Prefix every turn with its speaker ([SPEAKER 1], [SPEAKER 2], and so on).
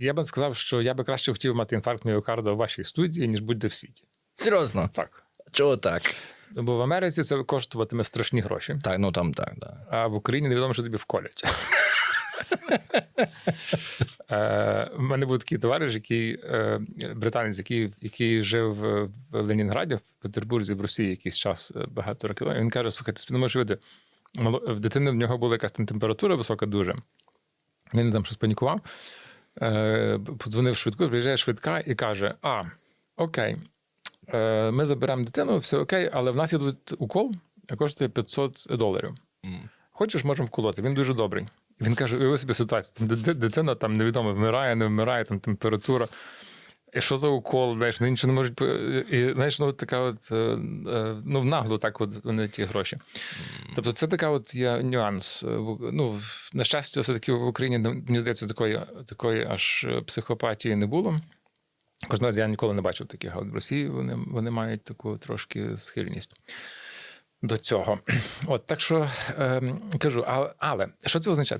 [SPEAKER 1] я би сказав, що я би краще хотів мати інфаркт міокарда у вашій студії, ніж будь-де в світі.
[SPEAKER 2] Серйозно?
[SPEAKER 1] Так.
[SPEAKER 2] Чого так?
[SPEAKER 1] Бо в Америці це коштуватиме страшні гроші,
[SPEAKER 2] Так, ну там так, да.
[SPEAKER 1] а в Україні невідомо, що тобі вколять. Е, У мене був такий товариш, який е, британець, який, який жив е, в Ленінграді, в Петербурзі, в Росії якийсь час е, багато років. Він каже: слухайте, ти не можеш видати. В дитини в нього була якась там температура висока дуже. Він там щось панікував. Е, Подзвонив швидку, приїжджає швидка і каже: А, окей, е, ми заберемо дитину, все окей, але в нас є тут укол, який коштує 500 доларів. Хочеш, можемо вколоти. Він дуже добрий. Він каже: уяви собі ситуацію. Там дитина там невідомо вмирає, не вмирає, там температура. І що за укол, знаєш, вони нічого не можуть. І знаєш, ну така от е, е, ну, нагло так от вони ті гроші. Тобто, це така от є нюанс. Е, Ну, на щастя, все-таки в Україні мені здається, такої, такої аж е, психопатії не було. Кожного разу я ніколи не бачив таких, а от в Росії вони, вони мають таку трошки схильність до цього. От так що ем, кажу, а, але що це означає?